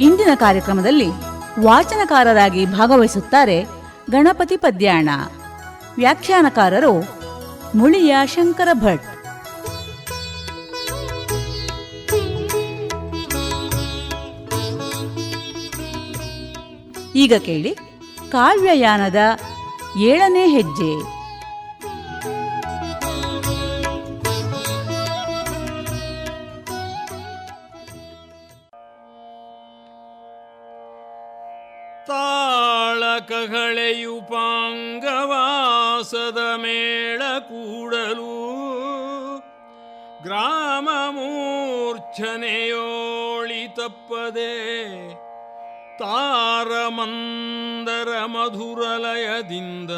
ಇಂದಿನ ಕಾರ್ಯಕ್ರಮದಲ್ಲಿ ವಾಚನಕಾರರಾಗಿ ಭಾಗವಹಿಸುತ್ತಾರೆ ಗಣಪತಿ ಪದ್ಯಾಣ. ವ್ಯಾಖ್ಯಾನಕಾರರು ಮುಳಿಯ ಶಂಕರ ಭಟ್. ಈಗ ಕೇಳಿ ಕಾವ್ಯಯಾನದ ಏಳನೇ ಹೆಜ್ಜೆ. ತಾಳಕಗಳೆಯು ಪಾಂಗವಾಸದ ಮೇಳ ಕೂಡಲು ಗ್ರಾಮ ಮೂರ್ಛನೆಯೋಳಿ ತಪ್ಪದೆ ತಾರಮಂದರ ಮಧುರಲಯದಿಂದ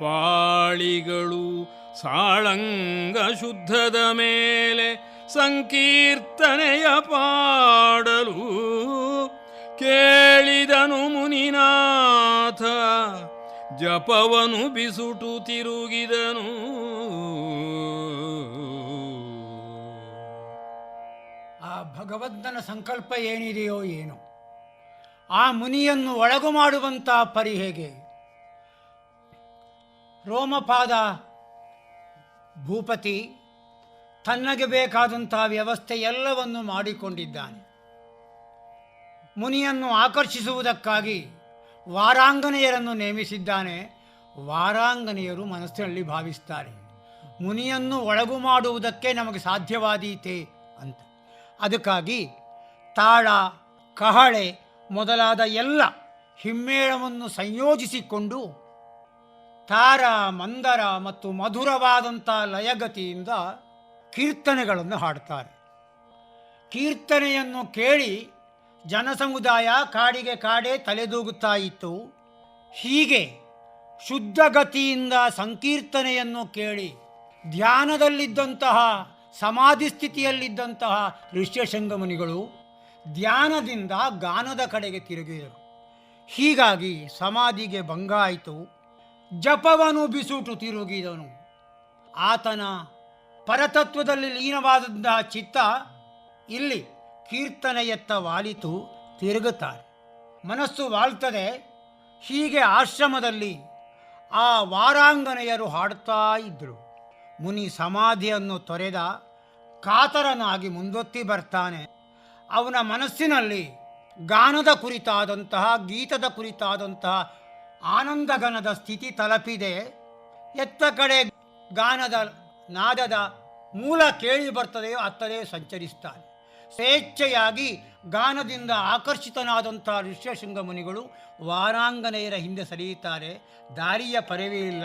ಪಾಳಿಗಳು ಸಾಳಂಗ ಶುದ್ಧದ ಮೇಲೆ ಸಂಕೀರ್ತನೆಯ ಪಾಡಲು ಕೇಳಿದನು ಮುನಿನಾಥ, ಜಪವನು ಬಿಸುಟು ತಿರುಗಿದನು. ಆ ಭಗವಂತನ ಸಂಕಲ್ಪ ಏನಿದೆಯೋ ಏನು? ಆ ಮುನಿಯನ್ನು ಒಳಗು ಮಾಡುವಂಥ ಪರಿ ಹೇಗೆ? ರೋಮಪಾದ ಭೂಪತಿ ತನ್ನಗೆ ಬೇಕಾದಂಥ ವ್ಯವಸ್ಥೆ ಎಲ್ಲವನ್ನು ಮಾಡಿಕೊಂಡಿದ್ದಾನೆ. ಮುನಿಯನ್ನು ಆಕರ್ಷಿಸುವುದಕ್ಕಾಗಿ ವಾರಾಂಗನೆಯರನ್ನು ನೇಮಿಸಿದ್ದಾನೆ. ವಾರಾಂಗನೆಯರು ಮನಸ್ಸಿನಲ್ಲಿ ಭಾವಿಸ್ತಾರೆ. ಮುನಿಯನ್ನು ಒಳಗು ಮಾಡುವುದಕ್ಕೆ ನಮಗೆ ಸಾಧ್ಯವಾದೀತೆ ಅಂತ. ಅದಕ್ಕಾಗಿ ತಾಳ, ಕಹಳೆ ಮೊದಲಾದ ಎಲ್ಲ ಹಿಮ್ಮೇಳವನ್ನು ಸಂಯೋಜಿಸಿಕೊಂಡು ತಾರ, ಮಂದರ ಮತ್ತು ಮಧುರವಾದಂಥ ಲಯಗತಿಯಿಂದ ಕೀರ್ತನೆಗಳನ್ನು ಹಾಡ್ತಾರೆ. ಕೀರ್ತನೆಯನ್ನು ಕೇಳಿ ಜನಸಮುದಾಯ ಕಾಡಿಗೆ ಕಾಡೆ ತಲೆದೂಗುತ್ತಾ ಇತ್ತು. ಹೀಗೆ ಶುದ್ಧಗತಿಯಿಂದ ಸಂಕೀರ್ತನೆಯನ್ನು ಕೇಳಿ ಧ್ಯಾನದಲ್ಲಿದ್ದಂತಹ, ಸಮಾಧಿ ಸ್ಥಿತಿಯಲ್ಲಿದ್ದಂತಹ ಋಷ್ಯಶೃಂಗ ಮುನಿಗಳು ಧ್ಯಾನದಿಂದ ಗಾನದ ಕಡೆಗೆ ತಿರುಗಿದರು. ಹೀಗಾಗಿ ಸಮಾಧಿಗೆ ಭಂಗ ಆಯಿತು. ಜಪವನು ಬಿಸುಟು ತಿರುಗಿದನು. ಆತನ ಪರತತ್ವದಲ್ಲಿ ಲೀನವಾದಂತಹ ಚಿತ್ತ ಇಲ್ಲಿ ಕೀರ್ತನೆಯತ್ತ ವಾಲಿತು ತಿರುಗುತ್ತಾರೆ. ಮನಸ್ಸು ವಾಳ್ತದೆ ಹೀಗೆ ಆಶ್ರಮದಲ್ಲಿ ಆ ವಾರಾಂಗನೆಯರು ಹಾಡುತ್ತಾ ಇದ್ದರು ಮುನಿ ಸಮಾಧಿಯನ್ನು ತೊರೆದ ಕಾತರನಾಗಿ ಮುಂದೊತ್ತಿ ಬರ್ತಾನೆ. ಅವನ ಮನಸ್ಸಿನಲ್ಲಿ ಗಾನದ ಕುರಿತಾದಂತಹ, ಗೀತದ ಕುರಿತಾದಂತಹ ಆನಂದಗನದ ಸ್ಥಿತಿ ತಲುಪಿದೆ. ಎತ್ತ ಕಡೆ ಗಾನದ ನಾದದ ಮೂಲ ಕೇಳಿ ಬರ್ತದೆಯೋ ಅತ್ತದೇ ಸಂಚರಿಸ್ತಾನೆ. ಸ್ವೇಚ್ಛೆಯಾಗಿ ಗಾನದಿಂದ ಆಕರ್ಷಿತನಾದಂಥ ಋಷ್ಯಶೃಂಗ ಮುನಿಗಳು ವಾರಾಂಗನೆಯರ ಹಿಂದೆ ಸರಿಯುತ್ತಾರೆ. ದಾರಿಯ ಪರವೇ ಇಲ್ಲ,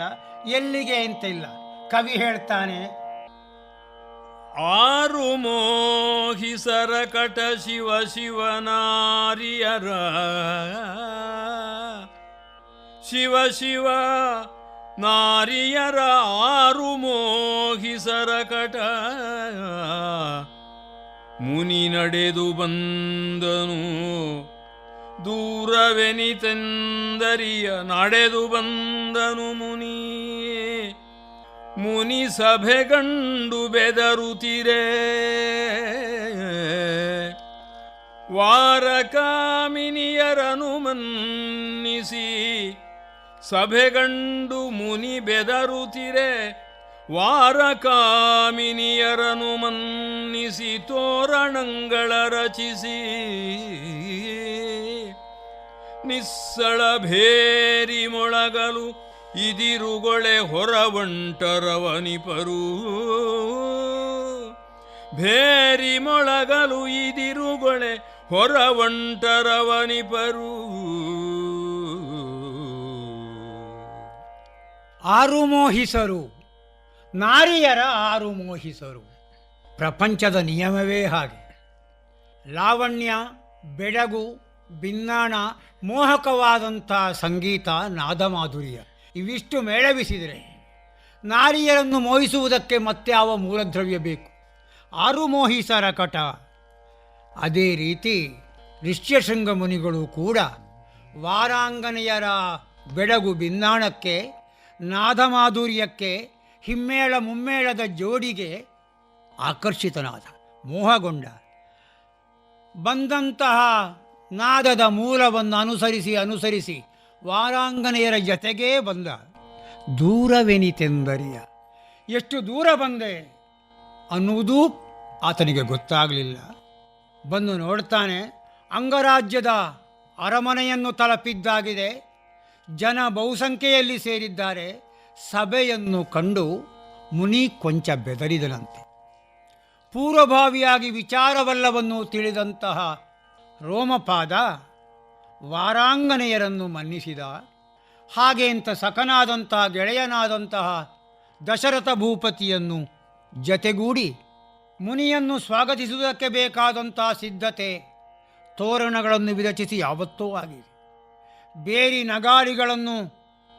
ಎಲ್ಲಿಗೆ ಅಂತ ಇಲ್ಲ ಕವಿ ಹೇಳ್ತಾನೆ, ಆರು ಮೋಹಿಸರ ಕಟ ಶಿವ ಶಿವನಾರಿಯರ, ಶಿವ ಶಿವ ನಾರಿಯರ ಆರು ಮೋಹಿಸರ ಕಟ ಮುನಿ ನಡೆದು ಬಂದನು. ದೂರವೆನಿತೆಂದರಿಯ ನಡೆದು ಬಂದನು ಮುನಿ ಮುನಿ ಸಭೆಗಂಡು ಬೆದರುತ್ತಿರೆ ವಾರಕಾಮಿನಿಯರನು ಮನ್ನಿಸಿ. ಸಭೆಗಂಡು ಮುನಿ ಬೆದರುತ್ತಿರೆ ವಾರಕಾಮಿನಿಯರನು ಮನ್ನಿಸಿ ತೋರಣಗಳ ರಚಿಸಿ. ನಿಸ್ಸಳ ಭೇರಿ ಮೊಳಗಲು ಇದಿರುಗೊಳೆ ಹೊರವಂಟರವನಿಪರು. ಭೇರಿ ಮೊಳಗಲು ಇದಿರುಗೊಳೆ ಹೊರವಂಟರವನಿಪರು. ಆರು ಮೋಹಿಸರು. ನಾರಿಯರ ಆರು ಮೋಹಿಸರು. ಪ್ರಪಂಚದ ನಿಯಮವೇ ಹಾಗೆ. ಲಾವಣ್ಯ, ಬೆಡಗು, ಬಿನ್ನಾಣ, ಮೋಹಕವಾದಂಥ ಸಂಗೀತ ನಾದಮಾಧುರ್ಯ. ಇವಿಷ್ಟು ಮೇಳವಿಸಿದರೆ ನಾರಿಯರನ್ನು ಮೋಹಿಸುವುದಕ್ಕೆ ಮತ್ಯಾವ ಮೂಲದ್ರವ್ಯ ಬೇಕು? ಆರು ಮೋಹಿಸರ ಕಟ. ಅದೇ ರೀತಿ ಋಷ್ಯಶೃಂಗ ಮುನಿಗಳು ಕೂಡ ವಾರಾಂಗನೆಯರ ಬೆಡಗು, ಬಿನ್ನಾಣಕ್ಕೆ, ನಾದಮಾಧುರ್ಯಕ್ಕೆ ಹಿಮ್ಮೇಳ ಮುಮ್ಮೇಳದ ಜೋಡಿಗೆ ಆಕರ್ಷಿತನಾದ ಮೋಹಗೊಂಡ. ಬಂದಂತಹ ನಾದದ ಮೂಲವನ್ನು ಅನುಸರಿಸಿ ಅನುಸರಿಸಿ ವಾರಾಂಗನೆಯರ ಜತೆಗೇ ಬಂದ. ದೂರವೆನಿತೆಂದರಿಯ. ಎಷ್ಟು ದೂರ ಬಂದೆ ಅನ್ನುವುದೂ ಆತನಿಗೆ ಗೊತ್ತಾಗಲಿಲ್ಲ. ಬಂದು ನೋಡ್ತಾನೆ, ಅಂಗರಾಜ್ಯದ ಅರಮನೆಯನ್ನು ತಲುಪಿದ್ದಾಗಿದೆ. ಜನ ಬಹುಸಂಖ್ಯೆಯಲ್ಲಿ ಸೇರಿದ್ದಾರೆ. ಸಭೆಯನ್ನು ಕಂಡು ಮುನಿ ಕೊಂಚ ಬೆದರಿದನಂತೆ. ಪೂರ್ವಭಾವಿಯಾಗಿ ವಿಚಾರವಲ್ಲವನ್ನು ತಿಳಿದಂತಹ ರೋಮಪಾದ ವಾರಾಂಗನೆಯರನ್ನು ಮನ್ನಿಸಿದ, ಹಾಗೆ ಇಂಥ ಸಖನಾದಂತಹ ಗೆಳೆಯನಾದಂತಹ ದಶರಥ ಭೂಪತಿಯನ್ನು ಜತೆಗೂಡಿ ಮುನಿಯನ್ನು ಸ್ವಾಗತಿಸುವುದಕ್ಕೆ ಬೇಕಾದಂತಹ ಸಿದ್ಧತೆ ತೋರಣಗಳನ್ನು ವಿರಚಿಸಿ ಯಾವತ್ತೂ ಆಗಿದೆ. ಬೇರಿ ನಗಾರಿಗಳನ್ನು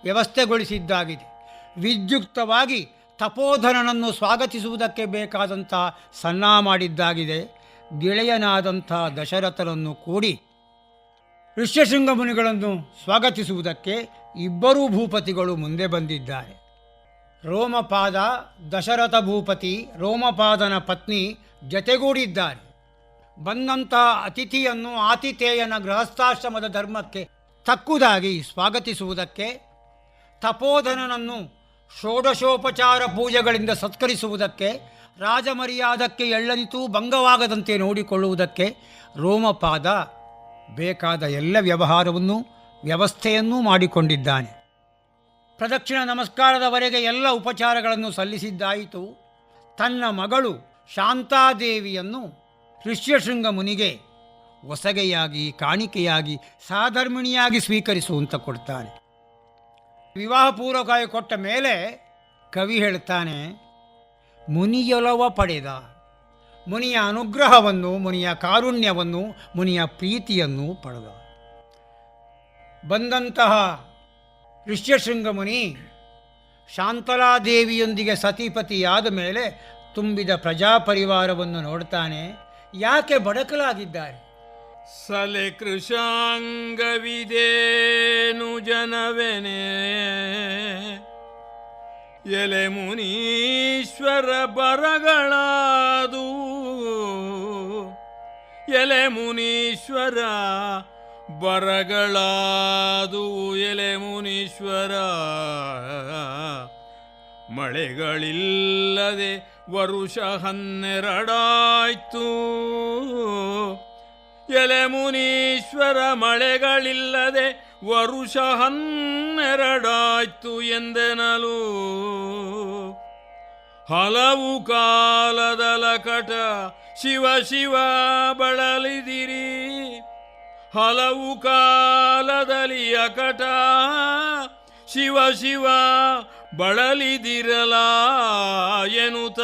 ವ್ಯವಸ್ಥೆಗೊಳಿಸಿದ್ದಾಗಿದೆ. ವಿದ್ಯುಕ್ತವಾಗಿ ತಪೋಧನನನ್ನು ಸ್ವಾಗತಿಸುವುದಕ್ಕೆ ಬೇಕಾದಂಥ ಸನ್ನ ಮಾಡಿದ್ದಾಗಿದೆ. ಗೆಳೆಯನಾದಂಥ ದಶರಥನನ್ನು ಕೂಡಿ ಋಷ್ಯಶೃಂಗ ಮುನಿಗಳನ್ನು ಸ್ವಾಗತಿಸುವುದಕ್ಕೆ ಇಬ್ಬರೂ ಭೂಪತಿಗಳು ಮುಂದೆ ಬಂದಿದ್ದಾರೆ. ರೋಮಪಾದ ದಶರಥ ಭೂಪತಿ, ರೋಮಪಾದನ ಪತ್ನಿ ಜತೆಗೂಡಿದ್ದಾರೆ. ಬಂದಂಥ ಅತಿಥಿಯನ್ನು ಆತಿಥೇಯನ ಗೃಹಸ್ಥಾಶ್ರಮದ ಧರ್ಮಕ್ಕೆ ತಕ್ಕುದಾಗಿ ಸ್ವಾಗತಿಸುವುದಕ್ಕೆ ತಪೋಧನನನ್ನು ಷೋಡಶೋಪಚಾರ ಪೂಜೆಗಳಿಂದ ಸತ್ಕರಿಸುವುದಕ್ಕೆ, ರಾಜಮರ್ಯಾದಕ್ಕೆ ಎಳ್ಳನಿತೂ ಭಂಗವಾಗದಂತೆ ನೋಡಿಕೊಳ್ಳುವುದಕ್ಕೆ ರೋಮಪಾದ ಬೇಕಾದ ಎಲ್ಲ ವ್ಯವಹಾರವನ್ನು, ವ್ಯವಸ್ಥೆಯನ್ನೂ ಮಾಡಿಕೊಂಡಿದ್ದಾನೆ. ಪ್ರದಕ್ಷಿಣ ನಮಸ್ಕಾರದವರೆಗೆ ಎಲ್ಲ ಉಪಚಾರಗಳನ್ನು ಸಲ್ಲಿಸಿದ್ದಾಯಿತು. ತನ್ನ ಮಗಳು ಶಾಂತಾದೇವಿಯನ್ನು ಋಷ್ಯಶೃಂಗ ಮುನಿಗೆ ಹೊಸಗೆಯಾಗಿ ಕಾಣಿಕೆಯಾಗಿ, ಸಾಧರ್ಮಿಣಿಯಾಗಿ ಸ್ವೀಕರಿಸುವಂತ ಕೊಡ್ತಾನೆ. ವಿವಾಹ ಪೂರ್ವಕವಾಗಿ ಕೊಟ್ಟ ಮೇಲೆ ಕವಿ ಹೇಳ್ತಾನೆ, ಮುನಿಯೊಲವ ಪಡೆದ. ಮುನಿಯ ಅನುಗ್ರಹವನ್ನು, ಮುನಿಯ ಕಾರುಣ್ಯವನ್ನು, ಮುನಿಯ ಪ್ರೀತಿಯನ್ನು ಪಡೆದ. ಬಂದಂತಹ ಋಷ್ಯಶೃಂಗ ಮುನಿ ಶಾಂತಲಾದೇವಿಯೊಂದಿಗೆ ಸತಿಪತಿಯಾದ ಮೇಲೆ ತುಂಬಿದ ಪ್ರಜಾಪರಿವಾರವನ್ನು ನೋಡ್ತಾನೆ. ಯಾಕೆ ಬಡಕಲಾಗಿದ್ದಾರೆ? ಸಲೆ ಕೃಷಾಂಗವಿದೇನು ಜನವೆನೆ? ಎಲೆ ಮುನೀಶ್ವರ ಬರಗಳಾದು? ಎಲೆ ಮುನೀಶ್ವರ ಬರಗಳಾದು? ಎಲೆ ಮುನೀಶ್ವರ ಮಳೆಗಳಿಲ್ಲದೆ ವರುಷ ಹನ್ನೆರಡಾಯ್ತು? ಎಲೆ ಮುನೀಶ್ವರ ಮಳೆಗಳಿಲ್ಲದೆ ವರುಷ ಹನ್ನೆರಡಾಯ್ತು ಎಂದೆನಲು. ಹಲವು ಕಾಲದ ಲಕಟ ಶಿವ ಶಿವ ಬಳಲಿದಿರಿ. ಹಲವು ಕಾಲದಲ್ಲಿ ಅಕಟ ಶಿವ ಶಿವ ಬಳಲಿದಿರಲ ಎನ್ನುತ್ತ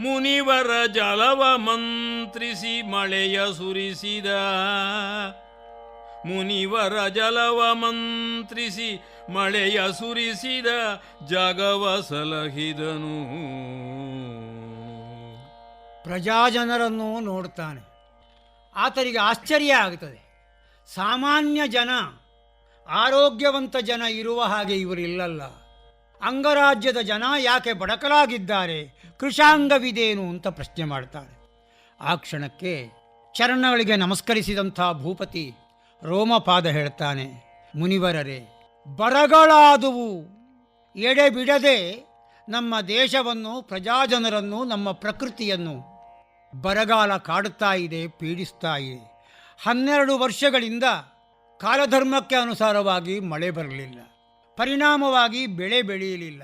ಮುನಿವರ ಜಲವ ಮಂತ್ರಿಸಿ ಮಳೆಯ ಸುರಿಸಿದ. ಮುನಿವರ ಜಲವ ಮಂತ್ರಿಸಿ ಮಳೆಯ ಸುರಿಸಿದ ಜಗವ ಸಲಹಿದನು. ಪ್ರಜಾಜನರನ್ನು ನೋಡ್ತಾನೆ. ಆತರಿಗೆ ಆಶ್ಚರ್ಯ ಆಗ್ತದೆ. ಸಾಮಾನ್ಯ ಜನ, ಆರೋಗ್ಯವಂತ ಜನ ಇರುವ ಹಾಗೆ ಇವರಿಲ್ಲಲ್ಲ ಅಂಗರಾಜ್ಯದ ಜನ ಯಾಕೆ ಬಡಕಲಾಗಿದ್ದಾರೆ? ಕೃಷಾಂಗವಿದೇನು ಅಂತ ಪ್ರಶ್ನೆ ಮಾಡ್ತಾರೆ. ಆ ಕ್ಷಣಕ್ಕೆ ಚರಣಗಳಿಗೆ ನಮಸ್ಕರಿಸಿದಂಥ ಭೂಪತಿ ರೋಮಪಾದ ಹೇಳ್ತಾನೆ, ಮುನಿವರರೇ, ಬರಗಳಾದುವು ಎಡೆ ಬಿಡದೆ ನಮ್ಮ ದೇಶವನ್ನು, ಪ್ರಜಾಜನರನ್ನು, ನಮ್ಮ ಪ್ರಕೃತಿಯನ್ನು ಬರಗಾಲ ಕಾಡುತ್ತಾ ಇದೆ, ಪೀಡಿಸ್ತಾ ಇದೆ. ಹನ್ನೆರಡು ವರ್ಷಗಳಿಂದ ಕಾಲಧರ್ಮಕ್ಕೆ ಅನುಸಾರವಾಗಿ ಮಳೆ ಬರಲಿಲ್ಲ. ಪರಿಣಾಮವಾಗಿ ಬೆಳೆ ಬೆಳೆಯಲಿಲ್ಲ.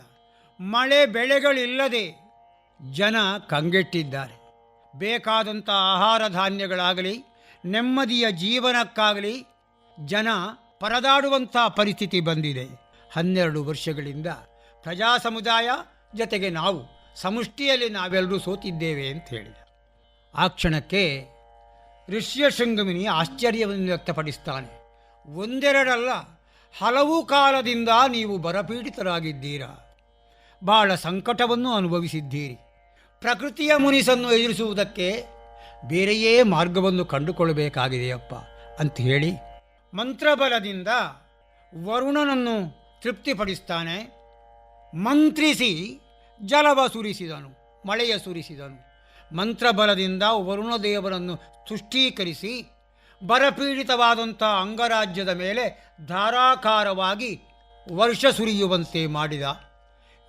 ಮಳೆ ಬೆಳೆಗಳಿಲ್ಲದೆ ಜನ ಕಂಗೆಟ್ಟಿದ್ದಾರೆ. ಬೇಕಾದಂಥ ಆಹಾರ ಧಾನ್ಯಗಳಾಗಲಿ, ನೆಮ್ಮದಿಯ ಜೀವನಕ್ಕಾಗಲಿ ಜನ ಪರದಾಡುವಂಥ ಪರಿಸ್ಥಿತಿ ಬಂದಿದೆ. ಹನ್ನೆರಡು ವರ್ಷಗಳಿಂದ ಪ್ರಜಾ ಸಮುದಾಯ ಜೊತೆಗೆ ನಾವು ಸಮಷ್ಟಿಯಲ್ಲಿ ನಾವೆಲ್ಲರೂ ಸೋತಿದ್ದೇವೆ ಅಂತ ಹೇಳಿದ. ಆ ಕ್ಷಣಕ್ಕೆ ಋಷ್ಯ ಋಷ್ಯಶೃಂಗಮಿನಿ ಆಶ್ಚರ್ಯವನ್ನು ವ್ಯಕ್ತಪಡಿಸ್ತಾನೆ. ಒಂದೆರಡಲ್ಲ ಹಲವು ಕಾಲದಿಂದ ನೀವು ಬರಪೀಡಿತರಾಗಿದ್ದೀರಾ. ಬಹಳ ಸಂಕಟವನ್ನು ಅನುಭವಿಸಿದ್ದೀರಿ. ಪ್ರಕೃತಿಯ ಮುನಿಸನ್ನು ಎದುರಿಸುವುದಕ್ಕೆ ಬೇರೆಯೇ ಮಾರ್ಗವನ್ನು ಕಂಡುಕೊಳ್ಳಬೇಕಾಗಿದೆಯಪ್ಪ ಅಂತ ಹೇಳಿ ಮಂತ್ರಬಲದಿಂದ ವರುಣನನ್ನು ತೃಪ್ತಿಪಡಿಸ್ತಾನೆ. ಮಂತ್ರಿಸಿ ಜಲವ ಸುರಿಸಿದನು, ಮಳೆಯ ಸುರಿಸಿದನು. ಮಂತ್ರಬಲದಿಂದ ವರುಣದೇವರನ್ನು ತುಷ್ಟೀಕರಿಸಿ ಬರಪೀಡಿತವಾದಂಥ ಅಂಗರಾಜ್ಯದ ಮೇಲೆ ಧಾರಾಕಾರವಾಗಿ ವರ್ಷ ಸುರಿಯುವಂತೆ ಮಾಡಿದ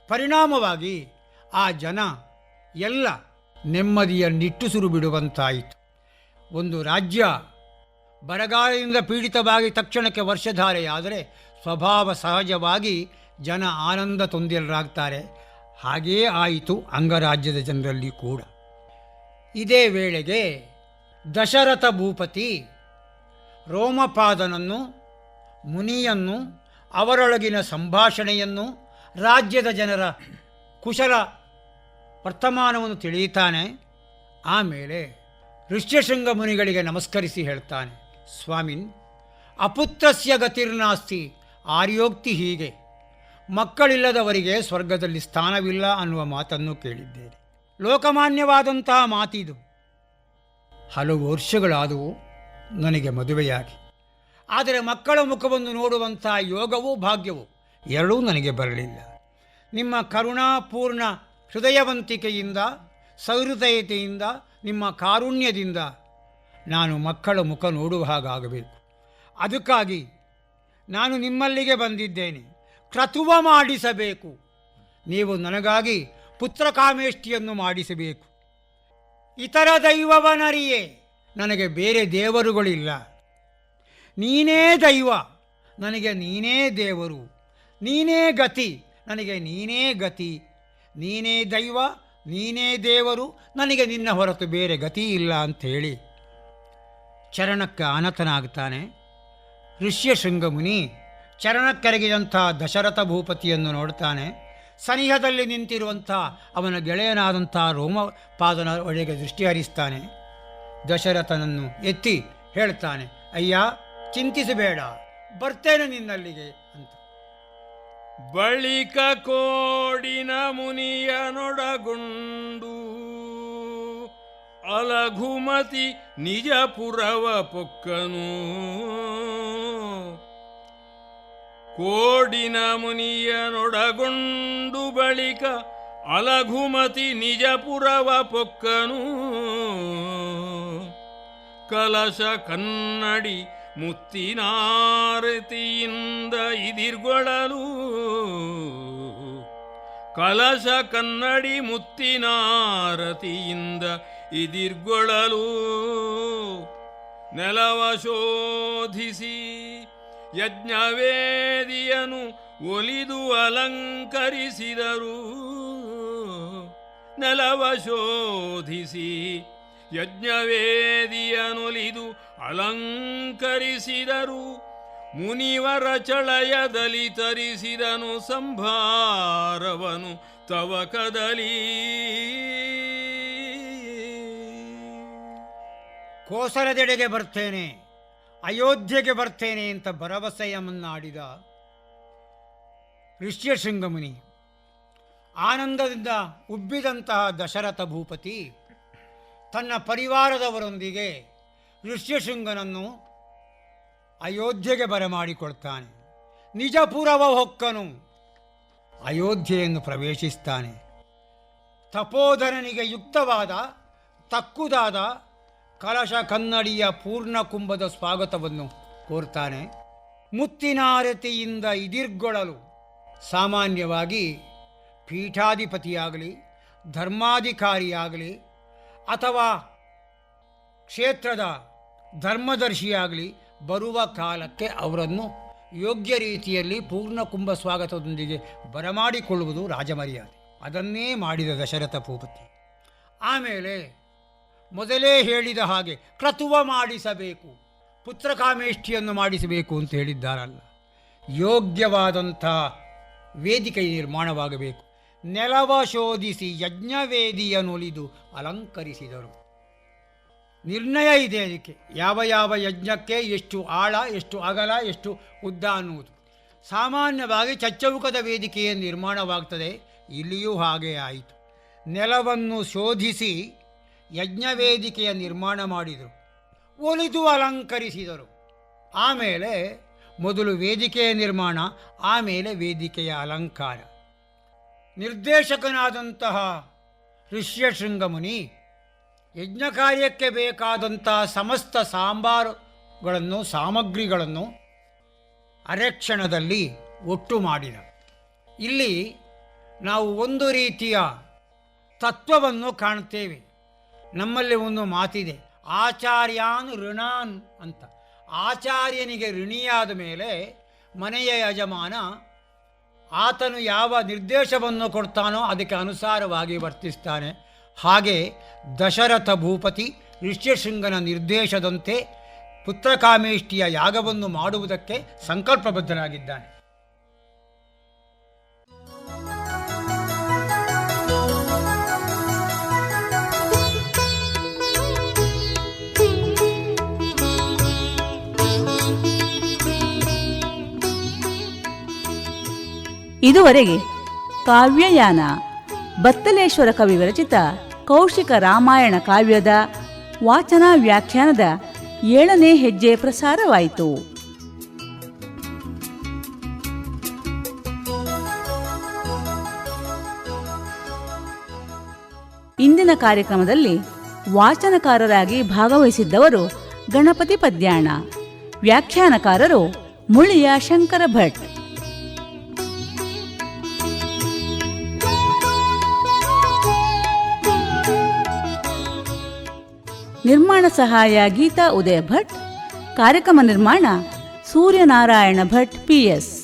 ಪರಿಣಾಮವಾಗಿ ಆ ಜನ ಎಲ್ಲ ನೆಮ್ಮದಿಯ ನಿಟ್ಟುಸಿರು ಬಿಡುವಂತಾಯಿತು ಒಂದು ರಾಜ್ಯ ಬರಗಾಲದಿಂದ ಪೀಡಿತವಾಗಿ ತಕ್ಷಣಕ್ಕೆ ವರ್ಷಧಾರೆಯಾದರೆ ಸ್ವಭಾವ ಸಹಜವಾಗಿ ಜನ ಆನಂದ ತೊಂದರೆರಾಗ್ತಾರೆ ಹಾಗೇ ಆಯಿತು ಅಂಗರಾಜ್ಯದ ಜನರಲ್ಲಿ ಕೂಡ. ಇದೇ ವೇಳೆಗೆ ದಶರಥ ಭೂಪತಿ ರೋಮಪಾದನನ್ನು, ಮುನಿಯನ್ನು, ಅವರೊಳಗಿನ ಸಂಭಾಷಣೆಯನ್ನು ರಾಜ್ಯದ ಜನರ ಕುಶಲ ವರ್ತಮಾನವನ್ನು ತಿಳಿಯುತ್ತಾನೆ. ಆಮೇಲೆ ಋಷ್ಯಶೃಂಗ ಮುನಿಗಳಿಗೆ ನಮಸ್ಕರಿಸಿ ಹೇಳ್ತಾನೆ, ಸ್ವಾಮಿನ್, ಅಪುತ್ರಸ್ಯ ಗತಿರ್ನಾಸ್ತಿ ಆರ್ಯೋಕ್ತಿ ಹೀಗೆ. ಮಕ್ಕಳಿಲ್ಲದವರಿಗೆ ಸ್ವರ್ಗದಲ್ಲಿ ಸ್ಥಾನವಿಲ್ಲ ಅನ್ನುವ ಮಾತನ್ನು ಕೇಳಿದ್ದೇನೆ. ಲೋಕಮಾನ್ಯವಾದಂತಹ ಮಾತಿದು. ಹಲವು ವರ್ಷಗಳಾದವು ನನಗೆ ಮದುವೆಯಾಗಿ. ಆದರೆ ಮಕ್ಕಳ ಮುಖವನ್ನು ನೋಡುವಂಥ ಯೋಗವೂ ಭಾಗ್ಯವೂ ಎರಡೂ ನನಗೆ ಬರಲಿಲ್ಲ. ನಿಮ್ಮ ಕರುಣಾಪೂರ್ಣ ಹೃದಯವಂತಿಕೆಯಿಂದ, ಸಹೃದಯತೆಯಿಂದ, ನಿಮ್ಮ ಕಾರುಣ್ಯದಿಂದ ನಾನು ಮಕ್ಕಳ ಮುಖ ನೋಡುವ ಹಾಗಾಗಬೇಕು. ಅದಕ್ಕಾಗಿ ನಾನು ನಿಮ್ಮಲ್ಲಿಗೆ ಬಂದಿದ್ದೇನೆ. ಕ್ರತುವ ಮಾಡಿಸಬೇಕು. ನೀವು ನನಗಾಗಿ ಪುತ್ರಕಾಮೇಷ್ಟಿಯನ್ನು ಮಾಡಿಸಬೇಕು. ಇತರ ದೈವವನರಿಯೇ! ನನಗೆ ಬೇರೆ ದೇವರುಗಳಿಲ್ಲ. ನೀನೇ ದೈವ, ನನಗೆ ನೀನೇ ದೇವರು. ನೀನೇ ಗತಿ, ನನಗೆ ನೀನೇ ಗತಿ. ನೀನೇ ದೈವ, ನೀನೇ ದೇವರು, ನನಗೆ ನಿನ್ನ ಹೊರತು ಬೇರೆ ಗತಿ ಇಲ್ಲ ಅಂಥೇಳಿ ಚರಣಕ್ಕೆ ಆನತನಾಗ್ತಾನೆ ಋಷ್ಯ ಶೃಂಗಮುನಿ. ಚರಣಕ್ಕೆರಗಿದಂಥ ದಶರಥ ಭೂಪತಿಯನ್ನು ನೋಡ್ತಾನೆ. ಸನಿಹದಲ್ಲಿ ನಿಂತಿರುವಂಥ ಅವನ ಗೆಳೆಯನಾದಂಥ ರೋಮಪಾದನ ಒಳಗೆ ದೃಷ್ಟಿ ಹರಿಸ್ತಾನೆ ದಶರಥನನ್ನು ಎತ್ತಿ ಹೇಳ್ತಾನೆ, ಅಯ್ಯ, ಚಿಂತಿಸಬೇಡ, ಬರ್ತೇನೆ ನಿನ್ನಲ್ಲಿಗೆ ಅಂತ. ಬಳಿಕ ಕೋಡಿನ ಮುನಿಯನೊಡಗೊಂಡು ಅಲಘುಮತಿ ನಿಜಪುರವ ಪೊಕ್ಕನು. ಕೋಡಿನ ಮುನಿಯನೊಡಗೊಂಡು ಬಳಿಕ ಅಲಘುಮತಿ ನಿಜಪುರವ ಪೊಕ್ಕನು. ಕಲಶ ಕನ್ನಡಿ ಮುತ್ತಿನಾರತಿಯಿಂದ ಇದಿರ್ಗೊಳಲು. ಕಲಶ ಕನ್ನಡಿ ಮುತ್ತಿನಾರತಿಯಿಂದ ಇದಿರ್ಗೊಳಲು. ನೆಲವ ಶೋಧಿಸಿ ಯಜ್ಞವೇದಿಯನು ಒಲಿದು ಅಲಂಕರಿಸಿದರು. ನೆಲವ ಶೋಧಿಸಿ ಯಜ್ಞವೇದಿಯನುಲಿದು ಅಲಂಕರಿಸಿದರು. ಮುನಿವರ ಚಳಯದಲ್ಲಿ ತರಿಸಿದನು ಸಂಭಾರವನು ತವಕದಲಿ ಕೋಸಲದೆಡೆಗೆ ಬರ್ತೇನೆ, ಅಯೋಧ್ಯೆಗೆ ಬರ್ತೇನೆ ಅಂತ ಭರವಸೆಯ ಮುನ್ನಾಡಿದ ಮುನಿ ಆನಂದದಿಂದ ಉಬ್ಬಿದಂತಹ ದಶರಥ ಭೂಪತಿ ತನ್ನ ಪರಿವಾರದವರೊಂದಿಗೆ ಋಷ್ಯಶೃಂಗನನ್ನು ಅಯೋಧ್ಯೆಗೆ ಬರಮಾಡಿಕೊಳ್ತಾನೆ. ನಿಜಪುರವ ಹೊಕ್ಕನು ಅಯೋಧ್ಯೆಯನ್ನು ಪ್ರವೇಶಿಸ್ತಾನೆ. ತಪೋಧರನಿಗೆ ಯುಕ್ತವಾದ, ತಕ್ಕುದಾದ ಕಲಶ ಕನ್ನಡಿಯ ಪೂರ್ಣ ಕುಂಭದ ಸ್ವಾಗತವನ್ನು ಕೋರ್ತಾನೆ. ಮುತ್ತಿನಾರತಿಯಿಂದ ಇದಿರ್ಗೊಳಲು ಸಾಮಾನ್ಯವಾಗಿ ಪೀಠಾಧಿಪತಿಯಾಗಲಿ, ಧರ್ಮಾಧಿಕಾರಿಯಾಗಲಿ, ಅಥವಾ ಕ್ಷೇತ್ರದ ಧರ್ಮದರ್ಶಿಯಾಗಲಿ ಬರುವ ಕಾಲಕ್ಕೆ ಅವರನ್ನು ಯೋಗ್ಯ ರೀತಿಯಲ್ಲಿ ಪೂರ್ಣ ಕುಂಭ ಸ್ವಾಗತದೊಂದಿಗೆ ಬರಮಾಡಿಕೊಳ್ಳುವುದು ರಾಜಮರ್ಯಾದೆ. ಅದನ್ನೇ ಮಾಡಿದ ದಶರಥ ಭೂಪತಿ. ಆಮೇಲೆ ಮೊದಲೇ ಹೇಳಿದ ಹಾಗೆ ಕ್ರತುವ ಮಾಡಿಸಬೇಕು, ಪುತ್ರಕಾಮೇಷ್ಠಿಯನ್ನು ಮಾಡಿಸಬೇಕು ಅಂತ ಹೇಳಿದ್ದಾರಲ್ಲ. ಯೋಗ್ಯವಾದಂಥ ವೇದಿಕೆ ನಿರ್ಮಾಣವಾಗಬೇಕು. ನೆಲವ ಶೋಧಿಸಿ ಯಜ್ಞವೇದಿಯನ್ನೊಲಿದು ಅಲಂಕರಿಸಿದರು. ನಿರ್ಣಯ ಇದೆ ಅದಕ್ಕೆ ಯಾವ ಯಾವ ಯಜ್ಞಕ್ಕೆ ಎಷ್ಟು ಆಳ, ಎಷ್ಟು ಅಗಲ, ಎಷ್ಟು ಉದ್ದ ಅನ್ನುವುದು. ಸಾಮಾನ್ಯವಾಗಿ ಚಚ್ಚೌಕದ ವೇದಿಕೆಯ ನಿರ್ಮಾಣವಾಗ್ತದೆ. ಇಲ್ಲಿಯೂ ಹಾಗೆ ಆಯಿತು. ನೆಲವನ್ನು ಶೋಧಿಸಿ ಯಜ್ಞ ವೇದಿಕೆಯ ನಿರ್ಮಾಣ ಮಾಡಿದರು. ಒಲಿದು ಅಲಂಕರಿಸಿದರು. ಆಮೇಲೆ ಮೊದಲು ವೇದಿಕೆಯ ನಿರ್ಮಾಣ, ಆಮೇಲೆ ವೇದಿಕೆಯ ಅಲಂಕಾರ. ನಿರ್ದೇಶಕನಾದಂತಹ ಋಷ್ಯಶೃಂಗಮುನಿ ಯಜ್ಞ ಕಾರ್ಯಕ್ಕೆ ಬೇಕಾದಂತಹ ಸಮಸ್ತ ಸಾಂಬಾರುಗಳನ್ನು, ಸಾಮಗ್ರಿಗಳನ್ನು ಅರೆಕ್ಷಣದಲ್ಲಿ ಒಟ್ಟು ಮಾಡಿದ. ಇಲ್ಲಿ ನಾವು ಒಂದು ರೀತಿಯ ತತ್ವವನ್ನು ಕಾಣ್ತೇವೆ ನಮ್ಮಲ್ಲಿ ಒಂದು ಮಾತಿದೆ, ಆಚಾರ್ಯಾನ್ ಋಣಾನ್ ಅಂತ. ಆಚಾರ್ಯನಿಗೆ ಋಣಿಯಾದ ಮೇಲೆ ಮನೆಯ ಯಜಮಾನ ಆತನು ಯಾವ ನಿರ್ದೇಶವನ್ನು ಕೊಡ್ತಾನೋ ಅದಕ್ಕೆ ಅನುಸಾರವಾಗಿ ವರ್ತಿಸ್ತಾನೆ. ಹಾಗೆ ದಶರಥ ಭೂಪತಿ ಋಷ್ಯಶೃಂಗನ ನಿರ್ದೇಶದಂತೆ ಪುತ್ರಕಾಮೇಷ್ಟಿಯ ಯಾಗವನ್ನು ಮಾಡುವುದಕ್ಕೆ ಸಂಕಲ್ಪಬದ್ಧನಾಗಿದ್ದಾನೆ. ಇದುವರೆಗೆ ಕಾವ್ಯಯಾನ ಬತ್ತಲೇಶ್ವರ ಕವಿ ವಿರಚಿತ ಕೌಶಿಕ ರಾಮಾಯಣ ಕಾವ್ಯದ ವಾಚನ ವ್ಯಾಖ್ಯಾನದ ಏಳನೇ ಹೆಜ್ಜೆ ಪ್ರಸಾರವಾಯಿತು. ಇಂದಿನ ಕಾರ್ಯಕ್ರಮದಲ್ಲಿ ವಾಚನಕಾರರಾಗಿ ಭಾಗವಹಿಸಿದ್ದವರು ಗಣಪತಿ ಪದ್ಯಾಣ. ವ್ಯಾಖ್ಯಾನಕಾರರು ಮುಳಿಯ ಶಂಕರ ಭಟ್. ನಿರ್ಮಾಣ ಸಹಾಯ ಗೀತಾ ಉದಯ ಭಟ್. ಕಾರ್ಯಕ್ರಮ ನಿರ್ಮಾಣ ಸೂರ್ಯನಾರಾಯಣ ಭಟ್ ಪಿಎಸ್